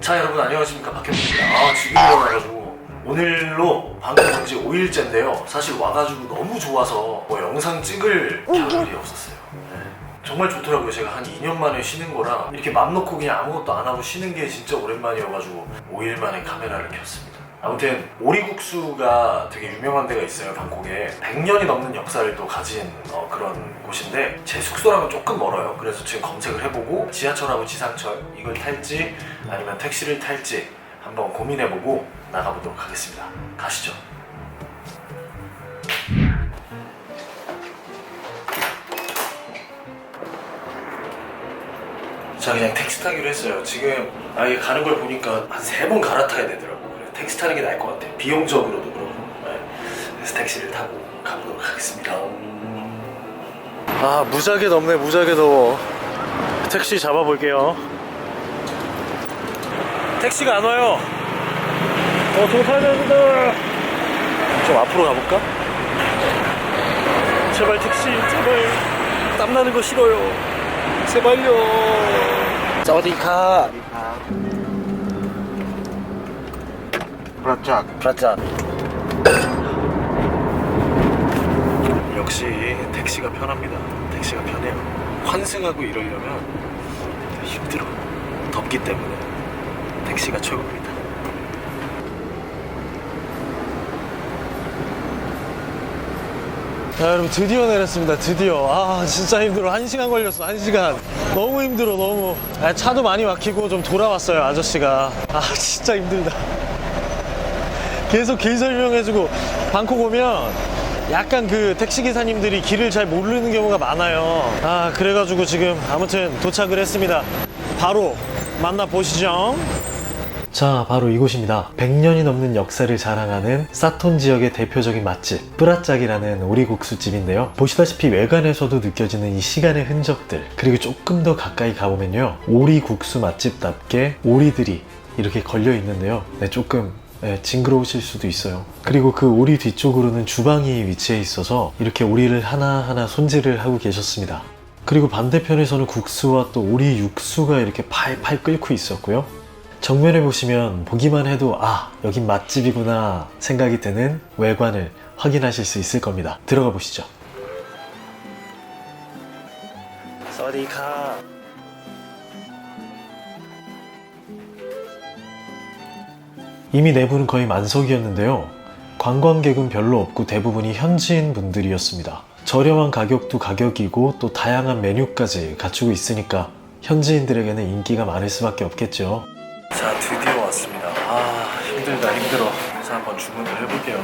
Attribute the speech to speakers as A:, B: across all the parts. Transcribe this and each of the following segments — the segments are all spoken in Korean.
A: 자 여러분 안녕하십니까? 박현입니다. 아 지금 일어나가지고. 오늘로 방금 정지 5일째인데요. 사실 와가지고 너무 좋아서 뭐 영상 찍을 겨를이 없었어요. 네. 정말 좋더라고요. 제가 한 2년 만에 쉬는 거라 이렇게 맘 놓고 그냥 아무것도 안 하고 쉬는 게 진짜 오랜만이어가지고 5일 만에 카메라를 켰습니다 아무튼 오리국수가 되게 유명한 데가 있어요 방콕에. 100년이 넘는 역사를 또 가진 어, 그런 곳인데 제 숙소랑은 조금 멀어요. 그래서 지금 검색을 해보고 지하철하고 지상철 이걸 탈지 아니면 택시를 탈지 한번 고민해보고 나가보도록 하겠습니다. 가시죠. 자 그냥 택시 타기로 했어요. 지금 아예 가는 걸 보니까 한 세 번 갈아타야 되더라고 그래 택시 타는 게 나을 것 같아 비용적으로도 그렇고. 네. 그래서 택시를 타고 가보도록 하겠습니다. 아 무지하게 덥네 무지하게 더워. 택시 잡아볼게요. 택시가 안 와요. 어 도사장입니다 좀 앞으로 가볼까? 제발 택시 제발. 땀나는 거 싫어요. 제발요. 사와디카
B: Rajak.
A: 브라짠 역시 택시가 편합니다. 택시가 편해요. 환승하고 이러려면 힘들어. 덥기 때문에 택시가 최고입니다. 자 여러분 드디어 내렸습니다. 드디어. 아 진짜 힘들어. 한 시간 걸렸어. 한 시간. 너무 힘들어 너무. 아, 차도 많이 막히고 좀 돌아왔어요 아저씨가. 아 진짜 힘들다 계속 길 설명해주고 방콕 오면 약간 그 택시 기사님들이 길을 잘 모르는 경우가 많아요 아 그래가지고 지금 아무튼 도착을 했습니다 바로 만나보시죠 자, 바로 이곳입니다. 100년이 넘는 역사를 자랑하는 사톤 지역의 대표적인 맛집, 뿌라짝이라는 오리국수집인데요. 보시다시피 외관에서도 느껴지는 이 시간의 흔적들, 그리고 조금 더 가까이 가보면요. 오리국수 맛집답게 오리들이 이렇게 걸려 있는데요. 네, 조금 네, 징그러우실 수도 있어요. 그리고 그 오리 뒤쪽으로는 주방이 위치해 있어서 이렇게 오리를 하나하나 손질을 하고 계셨습니다. 그리고 반대편에서는 국수와 또 오리 육수가 이렇게 팔팔 끓고 있었고요. 정면에 보시면 보기만 해도 아 여긴 맛집이구나 생각이 드는 외관을 확인하실 수 있을 겁니다 들어가 보시죠 사와디카 이미 내부는 거의 만석이었는데요. 관광객은 별로 없고 대부분이 현지인 분들이었습니다. 저렴한 가격도 가격이고 또 다양한 메뉴까지 갖추고 있으니까 현지인들에게는 인기가 많을 수밖에 없겠죠. 자 드디어 왔습니다. 아 힘들다 힘들어. 그래서 한번 주문을 해볼게요.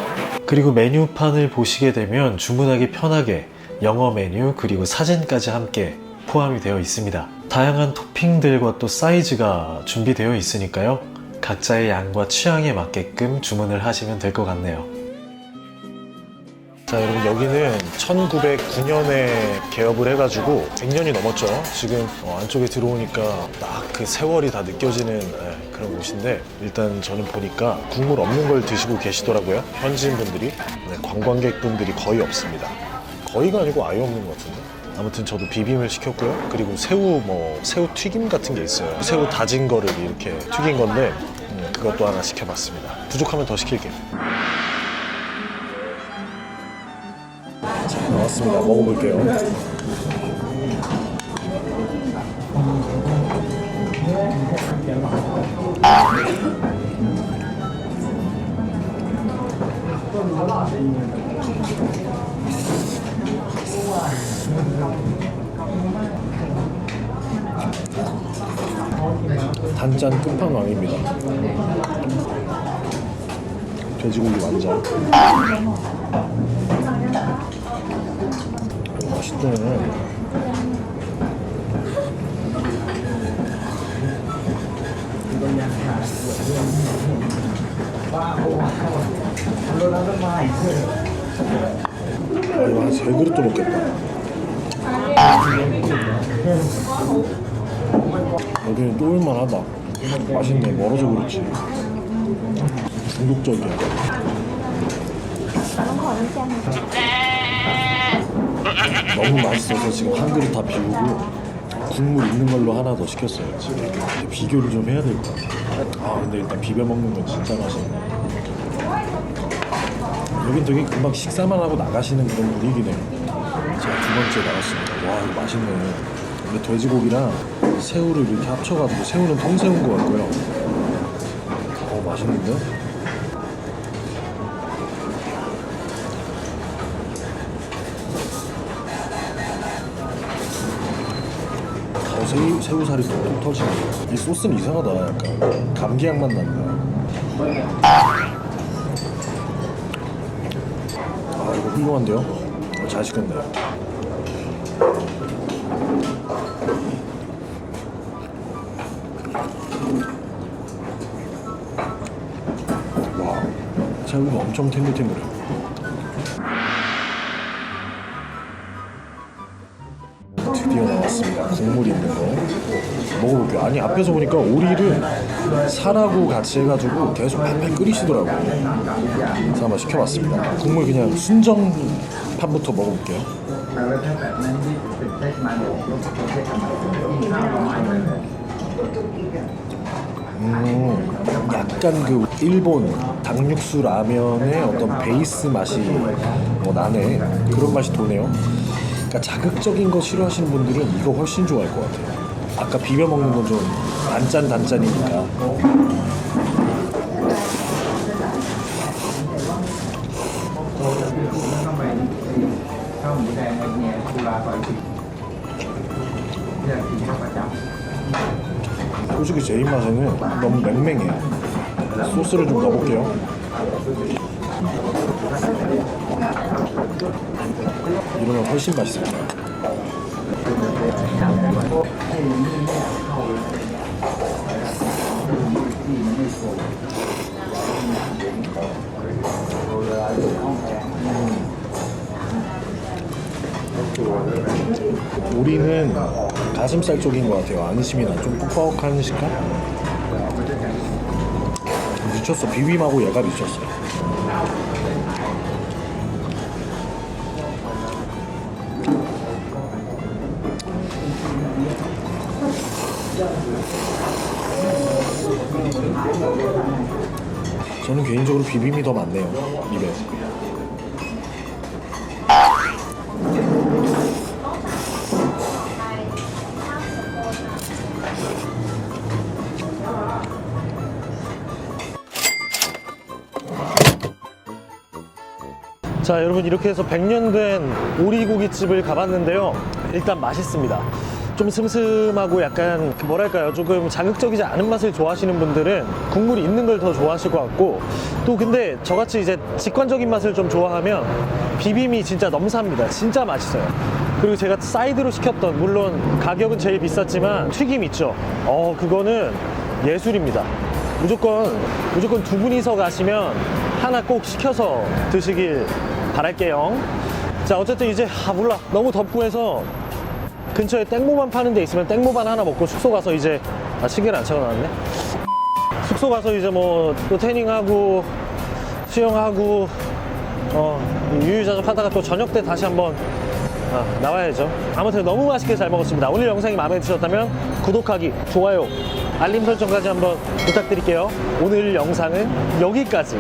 A: 그리고 메뉴판을 보시게 되면 주문하기 편하게 영어 메뉴 그리고 사진까지 함께 포함이 되어 있습니다. 다양한 토핑들과 또 사이즈가 준비되어 있으니까요 각자의 양과 취향에 맞게끔 주문을 하시면 될 것 같네요. 자 여러분 여기는 1909년에 개업을 해가지고 100년이 넘었죠. 지금 어, 안쪽에 들어오니까 딱 그 세월이 다 느껴지는 예, 그런 곳인데 일단 저는 보니까 국물 없는 걸 드시고 계시더라고요. 현지인분들이. 네, 관광객분들이 거의 없습니다. 거의가 아니고 아예 없는 것 같은데 아무튼 저도 비빔을 시켰고요 그리고 새우 뭐 새우 튀김 같은 게 있어요 새우 다진 거를 이렇게 튀긴 건데 음, 그것도 하나 시켜봤습니다 부족하면 더 시킬게요 자, 나왔습니다. 먹어볼게요. 단짠 끝판왕입니다. 돼지고기 완전. 맛있네. 아, 이거 한세 그릇도 먹겠다. 여기는 또 올만하다. 맛있네. 멀어서 그렇지. 중독적이야. 너무 맛있어서 지금 한 그릇 다 비우고
B: 국물 있는 걸로 하나 더 시켰어요. 지금 비교를 좀 해야 될 것 같아요. 아 근데 일단 비벼 먹는 건 진짜 맛있네. 여긴 되게 금방 식사만 하고 나가시는 그런 분위기네요. 제가 두 번째 나갔습니다. 와 이거 맛있네. 근데 돼지고기랑 새우를 이렇게 합쳐가지고 새우는 통새우인 것 같고요. 어 맛있는데? 어, 새우, 새우살이 톡톡 터지네. 이 소스는 이상하다. 약간 감기향 맛 난다. 아 이거 훌륭한데요? 어, 잘 시켰네요. 삶으면 엄청 탱글탱글해요. 드디어 나왔습니다. 국물이 있는 거. 먹어볼게요. 아니, 앞에서 보니까 오리를 살하고 같이 해가지고 계속 팔팔 끓이시더라고요. 그래서 한번 시켜봤습니다. 국물 그냥 순정판부터 먹어볼게요. 음. 약간 그 일본 닭육수 라면의 어떤 베이스 맛이 뭐 나네 그런 맛이 도네요. 그러니까 자극적인 거 싫어하시는 분들은 이거 훨씬 좋아할 것 같아요. 아까 비벼 먹는 건 좀 단짠 단짠이니까. 솔직히 제 입맛에는 너무 맹맹해요. 소스를 좀 넣어볼게요. 이러면 훨씬 맛있습니다. 우리는 가슴살 쪽인 것 같아요. 안심이나 좀 뻑뻑한 식감? 미쳤어. 비빔하고 얘가 미쳤어. 저는 개인적으로 비빔이 더 많네요. 입에.
A: 자 여러분 이렇게 해서 100년 된 오리고기집을 가봤는데요. 일단 맛있습니다. 좀 슴슴하고 약간 그 뭐랄까요? 조금 자극적이지 않은 맛을 좋아하시는 분들은 국물이 있는 걸 더 좋아하실 것 같고 또 근데 저같이 이제 직관적인 맛을 좀 좋아하면 비빔이 진짜 넘사입니다. 진짜 맛있어요. 그리고 제가 사이드로 시켰던 물론 가격은 제일 비쌌지만 튀김 있죠? 어 그거는 예술입니다. 무조건 무조건 두 분이서 가시면 하나 꼭 시켜서 드시길 바랄게요. 자 어쨌든 이제 아 몰라 너무 덥고 해서 근처에 땡모반 파는 데 있으면 땡모반 하나 먹고 숙소 가서 이제 아 시계를 안 채워놨네. 숙소 가서 이제 뭐 또 태닝하고 수영하고 어 유유자적 하다가 또 저녁 때 다시 한번 아, 나와야죠. 아무튼 너무 맛있게 잘 먹었습니다. 오늘 영상이 마음에 드셨다면 구독하기, 좋아요, 알림 설정까지 한번 부탁드릴게요. 오늘 영상은 여기까지.